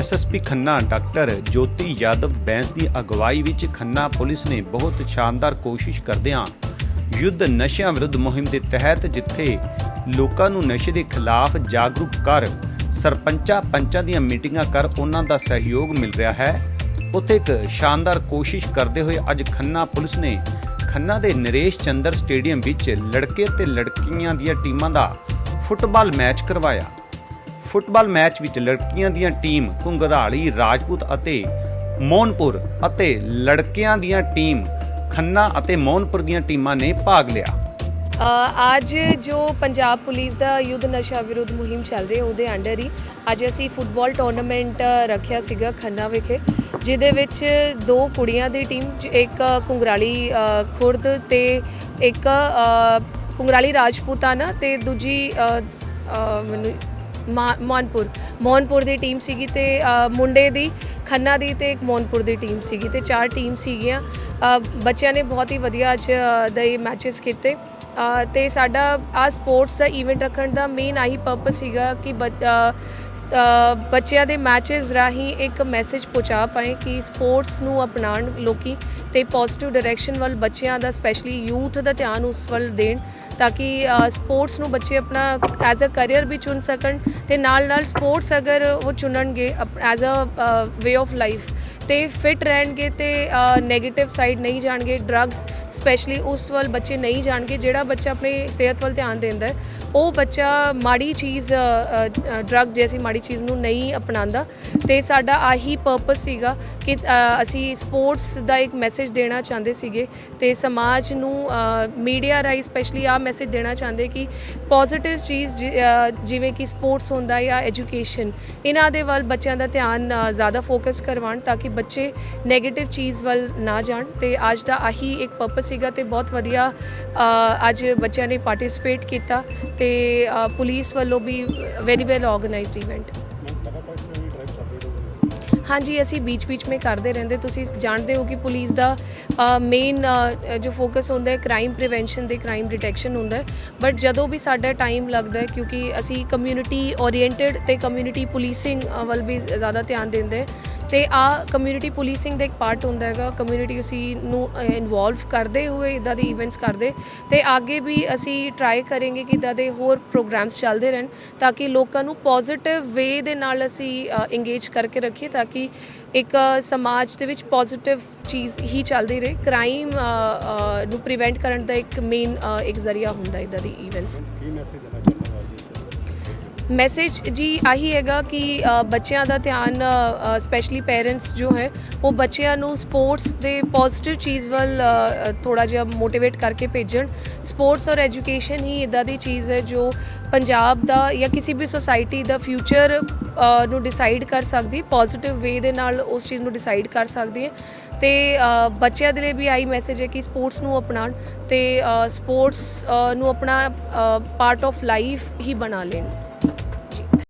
SSP Khanna, doctor Jyoti Yadav Bains ਦੀ ਅਗਵਾਈ ਵਿੱਚ ਖੰਨਾ ਪੁਲਿਸ ਨੇ ਬਹੁਤ ਸ਼ਾਨਦਾਰ ਕੋਸ਼ਿਸ਼ ਕਰਦਿਆਂ ਯੁੱਧ ਨਸ਼ਿਆਂ ਵਿਰੁੱਧ ਮੁਹਿੰਮ ਦੇ ਤਹਿਤ ਜਿੱਥੇ ਲੋਕਾਂ ਨੂੰ ਨਸ਼ੇ ਦੇ ਖਿਲਾਫ ਜਾਗਰੂਕ ਕਰ ਸਰਪੰਚਾਂ ਪੰਚਾਂ ਦੀਆਂ ਮੀਟਿੰਗਾਂ ਕਰ ਉਹਨਾਂ ਦਾ ਸਹਿਯੋਗ ਮਿਲ ਰਿਹਾ ਹੈ, ਉੱਥੇ ਇੱਕ ਸ਼ਾਨਦਾਰ ਕੋਸ਼ਿਸ਼ ਕਰਦੇ ਹੋਏ ਅੱਜ ਖੰਨਾ ਪੁਲਿਸ ਨੇ ਖੰਨਾ ਦੇ ਨਰੇਸ਼ ਚੰਦਰ ਸਟੇਡੀਅਮ ਵਿੱਚ ਲੜਕੇ ਤੇ ਲੜਕੀਆਂ ਦੀਆਂ ਟੀਮਾਂ ਦਾ ਫੁੱਟਬਾਲ ਮੈਚ ਕਰਵਾਇਆ। ਫੁੱਟਬਾਲ ਮੈਚ ਵਿੱਚ ਲੜਕੀਆਂ ਦੀਆਂ ਟੀਮ ਕੁੰਗਰਾਲੀ ਰਾਜਪੂਤ ਅਤੇ ਮੋਹਨਪੁਰ ਅਤੇ ਲੜਕਿਆਂ ਦੀਆਂ ਟੀਮ ਖੰਨਾ ਅਤੇ ਮੋਹਨਪੁਰ ਦੀਆਂ ਟੀਮਾਂ ਨੇ ਭਾਗ ਲਿਆ। ਅੱਜ ਜੋ ਪੰਜਾਬ ਪੁਲਿਸ ਦਾ ਯੁੱਧ ਨਸ਼ਾ ਵਿਰੁੱਧ ਮੁਹਿੰਮ ਚੱਲ ਰਹੀ ਹੈ ਉਹਦੇ ਅੰਡਰ ਹੀ ਅੱਜ ਅਸੀਂ ਫੁੱਟਬਾਲ ਟੂਰਨਾਮੈਂਟ ਰੱਖਿਆ ਸੀਗਾ ਖੰਨਾ ਵਿਖੇ ਜਿਹਦੇ ਵਿੱਚ ਦੋ ਕੁੜੀਆਂ ਦੀ ਟੀਮ ਇੱਕ ਕੁੰਗਰਾਲੀ ਖੁਰਦ ਤੇ ਇੱਕ ਅ, ਕੁੰਗਰਾਲੀ ਰਾਜਪੂਤਾਨਾ ਤੇ ਦੂਜੀ ਮੈਨੂੰ ਮਾ- ਮੋਹਨਪੁਰ। ਮੋਹਨਪੁਰ ਦੀ ਟੀਮ ਸੀਗੀ ਤੇ ਮੁੰਡੇ ਦੀ ਖੰਨਾ ਦੀ ਤੇ ਇੱਕ ਮੋਹਨਪੁਰ ਦੀ ਟੀਮ ਸੀਗੀ ਤੇ ਚਾਰ ਟੀਮ ਸੀਗੀਆਂ। ਬੱਚਿਆਂ ਨੇ ਬਹੁਤ ਹੀ ਵਧੀਆ ਅੱਜ ਅ, ਦੇ ਮੈਚਸ ਕੀਤੇ। ਅ, ਤੇ ਸਾਡਾ ਆ ਸਪੋਰਟਸ ਦਾ ਇਵੈਂਟ ਰੱਖਣ ਦਾ ਮੇਨ ਆਹੀ ਪਰਪਸ ਸੀਗਾ ਕਿ ਬੱਚ- ਬੱਚਿਆਂ ਦੇ ਮੈਚਸ ਰਾਹੀਂ ਇੱਕ ਮੈਸੇਜ ਪਹੁੰਚਾ ਪਾਏ ਕਿ ਸਪੋਰਟਸ ਨੂੰ ਅਪਣਾਉਣ ਲੋਕੀ ਤੇ ਪੋਜ਼ਿਟਿਵ ਡਾਇਰੈਕਸ਼ਨ ਵੱਲ ਬੱਚਿਆਂ ਦਾ ਸਪੈਸ਼ਲੀ ਯੂਥ ਦਾ ਧਿਆਨ ਉਸ ਵੱਲ ਦੇਣ ਤਾਂ ਕਿ ਸਪੋਰਟਸ ਨੂੰ ਬੱਚੇ ਆਪਣਾ ਐਜ਼ ਅ ਕੈਰੀਅਰ ਵੀ ਚੁਣ ਸਕਣ ਤੇ ਨਾਲ ਨਾਲ ਸਪੋਰਟਸ ਅਗਰ ਉਹ ਚੁਣਨਗੇ as a way of life ਤੇ ਫਿਟ ਰਹਿਣਗੇ ਤੇ 네ਗੇਟਿਵ ਸਾਈਡ ਨਹੀਂ ਜਾਣਗੇ ਡਰੱਗਸ ਸਪੈਸ਼ਲੀ ਉਸ ਵੱਲ ਬੱਚੇ ਨਹੀਂ ਜਾਣਗੇ, ਜਿਹੜਾ ਬੱਚਾ ਆਪਣੇ ਸਿਹਤ ਵੱਲ ਧਿਆਨ ਦਿੰਦਾ ਹੈ, ਉਹ ਬੱਚਾ ਮਾੜੀ ਚੀਜ਼ ਡਰੱਗ ਜੈਸੀ ਮਾੜੀ ਚੀਜ਼ ਨੂੰ ਨਹੀਂ ਅਪਣਾਉਂਦਾ। ਤੇ ਸਾਡਾ ਆਹੀ ਪਰਪਸ ਸੀਗਾ ਕਿ ਅਸੀਂ ਸਪੋਰਟਸ ਦਾ ਇੱਕ ਮੈਸੇਜ ਦੇਣਾ ਚਾਹੁੰਦੇ ਸੀਗੇ ਤੇ ਸਮਾਜ ਨੂੰ ਮੀਡੀਆ ਰਾਈ ਸਪੈਸ਼ਲੀ ਆ ਮੈਸੇਜ ਦੇਣਾ ਚਾਹੁੰਦੇ ਕਿ ਪੋਜ਼ਿਟਿਵ ਚੀਜ਼ ਜਿ- ਜਿਵੇਂ ਕਿ ਸਪੋਰਟਸ ਹੁੰਦਾ ਜਾਂ ਐਜੂਕੇਸ਼ਨ ਇਹਨਾਂ ਦੇ ਵੱਲ ਬੱਚਿਆਂ ਦਾ ਧਿਆਨ ਜ਼ਿਆਦਾ ਫੋਕਸ ਕਰਵਾਉਣ ਤਾਂ ਕਿ ਬੱਚੇ 네ਗੇਟਿਵ ਚੀਜ਼ ਵੱਲ ਨਾ ਜਾਣ ਤੇ ਅੱਜ ਦਾ ਆਹੀ ਇੱਕ ਪਰਪਸ ਸੀਗਾ ਤੇ ਬਹੁਤ ਵਧੀਆ ਅੱਜ ਬੱਚਿਆਂ ਨੇ ਪਾਰਟਿਸਿਪੇਟ ਕੀਤਾ ਤੇ ਪੁਲਿਸ ਵੱਲੋਂ ਵੀ ਵੈਰੀ ਵੈਲ ਆਰਗੇਨਾਈਜ਼ਡ ਇਵੈਂਟ ਹਾਂਜੀ, ਅਸੀਂ ਬੀਚ ਬੀਚ ਮੇ ਕਰਦੇ ਰਹਿੰਦੇ। ਤੁਸੀਂ ਜਾਣਦੇ ਹੋ ਕਿ ਪੁਲਿਸ ਦਾ ਮੇਨ ਜੋ ਫੋਕਸ ਹੁੰਦਾ ਹੈ ਕ੍ਰਾਈਮ ਪ੍ਰੀਵੈਂਸ਼ਨ ਦੇ ਕ੍ਰਾਈਮ ਡਿਟੈਕਸ਼ਨ ਹੁੰਦਾ ਹੈ। ਬਟ ਜਦੋਂ ਵੀ ਸਾਡਾ ਟਾਈਮ ਲੱਗਦਾ ਹੈ, ਕਿਉਂਕਿ ਅਸੀਂ ਕਮਿਊਨਿਟੀ ਓਰੀਐਂਟਡ ਤੇ ਕਮਿਊਨਿਟੀ ਪੁਲਿਸਿੰਗ ਵੱਲ ਵੀ ਜ਼ਿਆਦਾ ਧਿਆਨ ਦਿੰਦੇ ਤੇ ਆ ਕਮਿਊਨਿਟੀ ਪੁਲਿਸਿੰਗ ਦਾ ਇੱਕ ਪਾਰਟ ਹੁੰਦਾ ਹੈਗਾ। ਕਮਿਊਨਿਟੀ ਅਸੀਂ ਨੂੰ ਇਨਵੋਲਵ ਕਰਦੇ ਹੋਏ ਇਦਾਂ ਦੇ ਇਵੈਂਟਸ ਕਰਦੇ। ਤੇ ਅੱਗੇ ਵੀ ਅਸੀਂ ਟਰਾਈ ਕਰਾਂਗੇ ਕਿ ਇਦਾਂ ਦੇ ਹੋਰ ਪ੍ਰੋਗਰਾਮਸ ਚੱਲਦੇ ਰਹਿਣ ਤਾਂ ਕਿ ਲੋਕਾਂ ਨੂੰ ਪੋਜ਼ਿਟਿਵ ਵੇ ਦੇ ਨਾਲ ਅਸੀਂ ਇੰਗੇਜ ਕਰਕੇ ਰੱਖੀਏ ਤਾਂ ਕਿ ਇੱਕ ਸਮਾਜ ਦੇ ਵਿੱਚ ਪੋਜ਼ਿਟਿਵ ਚੀਜ਼ ਹੀ ਚੱਲਦੀ ਰਹੇ। ਕ੍ਰਾਈਮ ਨੂੰ ਪ੍ਰੀਵੈਂਟ ਕਰਨ ਦਾ ਇੱਕ ਮੇਨ ਇੱਕ ਜ਼ਰੀਆ ਹੁੰਦਾ ਇਦਾਂ ਦੀ ਇਵੈਂਟਸ ਕੀ ਮੈਸੇਜ ਦੇਣਾ ਚਾਹੁੰਦੇ ਹੋ ਅੱਜ? ਮੈਸੇਜ ਜੀ ਆਹੀ ਹੈਗਾ ਕਿ ਬੱਚਿਆਂ ਦਾ ਧਿਆਨ ਸਪੈਸ਼ਲੀ ਪੇਰੈਂਟਸ ਜੋ ਹੈ, ਉਹ ਬੱਚਿਆਂ ਨੂੰ ਸਪੋਰਟਸ ਦੇ ਪੋਜ਼ਿਟਿਵ ਚੀਜ਼ ਵੱਲ ਥੋੜਾ ਜਿਹਾ ਮੋਟੀਵੇਟ ਕਰਕੇ ਭੇਜਣ। ਸਪੋਰਟਸ ਔਰ ਐਜੂਕੇਸ਼ਨ ਹੀ ਇਦਾਂ ਦੀ ਚੀਜ਼ ਹੈ ਜੋ ਪੰਜਾਬ ਦਾ ਜਾਂ ਕਿਸੇ ਵੀ ਸੋਸਾਇਟੀ ਦਾ ਫਿਊਚਰ ਨੂੰ ਡਿਸਾਈਡ ਕਰ ਸਕਦੀ ਪੋਜ਼ਿਟਿਵ ਵੇ ਦੇ ਨਾਲ ਉਸ ਚੀਜ਼ ਨੂੰ ਡਿਸਾਈਡ ਕਰ ਸਕਦੀ ਹੈ। ਤੇ ਬੱਚਿਆਂ ਦੇ ਲਈ ਵੀ ਆਹੀ ਮੈਸੇਜ ਹੈ ਕਿ ਸਪੋਰਟਸ ਨੂੰ ਅਪਣਾਉਣ ਤੇ ਸਪੋਰਟਸ ਨੂੰ ਆਪਣਾ ਪਾਰਟ ਆਫ ਲਾਈਫ ਹੀ ਬਣਾ ਲੈਣ।